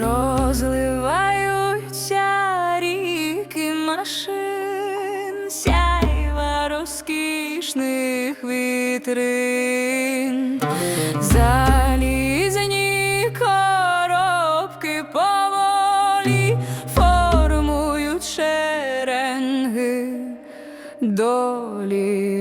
розливаються ріки машин, сяйва розкішних вітрин, залізні коробки поволі формують шеренги долі.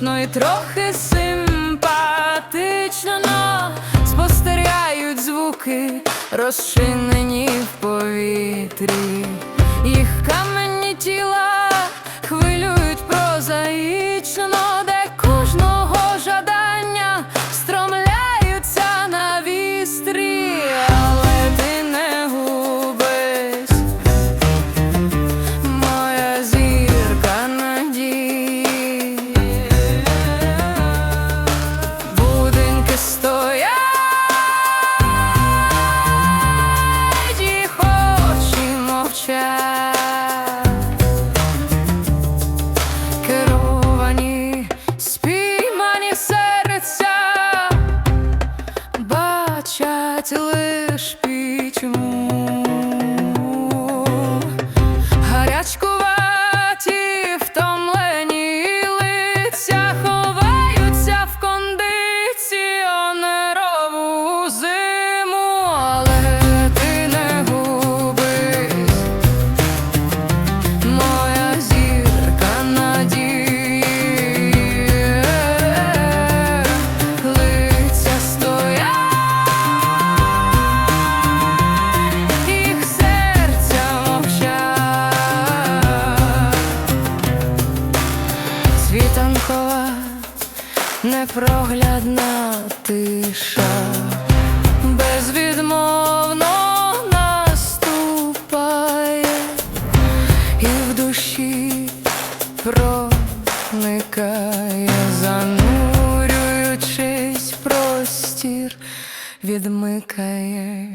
Велично і трохи симпатично, но спостерігають звуки, розчинені в повітрі. try. Непроглядна тиша, безвідмовно наступає, і в душі проникає, занурюючись простір, відмикає.